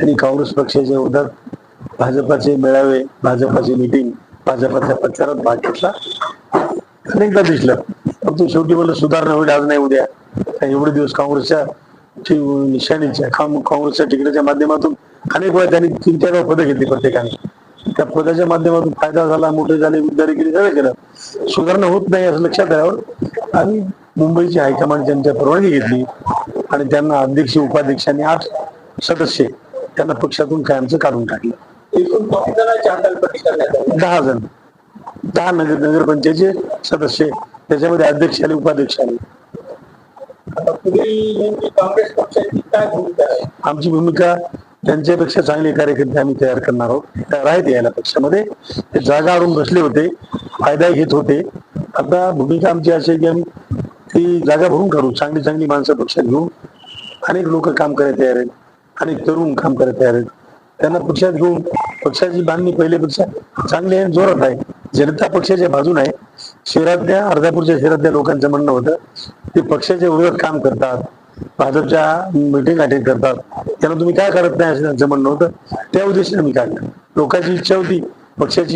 त्यांनी काँग्रेस पक्षाच्या विरोधात भाजपाचे मेळावे भाजपाची मिटिंग भाजपाच्या प्रचारात भाग घेतला. अनेकदा दिसलं. परंतु शेवटी मला सुधारणा होईल आज नाही उद्या. एवढे दिवस काँग्रेसच्या निशाणीच्या काँग्रेसच्या तिकिटाच्या माध्यमातून अनेक वेळा त्यांनी तीन चार वेळा पदं घेतली प्रत्येकाने. त्या पदाच्या माध्यमातून फायदा झाला मोठे झाले विद्यार्थी केली सगळं केलं. सुधारणा होत नाही असं लक्षात आल्यावर आम्ही मुंबईची हायकमांड त्यांच्या परवानगी घेतली आणि त्यांना अध्यक्ष उपाध्यक्षांनी आठ सदस्य त्यांना पक्षातून कायमचं काढून टाकलं. एकूण दहा जण. दहा नगर नगरपंचायतचे सदस्य. त्याच्यामध्ये अध्यक्ष आले उपाध्यक्ष आले. आमची भूमिका त्यांच्यापेक्षा चांगले कार्यकर्ते आम्ही तयार करणार आहोत. तयार आहेत यायला पक्षामध्ये. ते जागा आणून बसले होते. फायदा घेत होते. आता भूमिका आमची अशी आहे की आम्ही ती जागा भरून काढू. चांगली चांगली माणसं पक्षात घेऊन अनेक लोक काम करायला तयार आहेत. अनेक तरुण काम करत आहेत. त्यांना पक्षात घेऊन पक्षाची बांधणी पहिलेपेक्षा चांगली आहे जोरात आहे. जनता पक्षाच्या बाजून आहे. शहरातल्या अर्धापूरच्या शहरातल्या लोकांचं म्हणणं होतं ते पक्षाच्या विरोधात काम करतात. भाजपच्या मिटिंग अटेंड करतात. त्यांना तुम्ही काय करत नाही असं त्यांचं म्हणणं होतं. त्या उद्देशाने मी काढलं लोकांची इच्छा होती. पक्षाची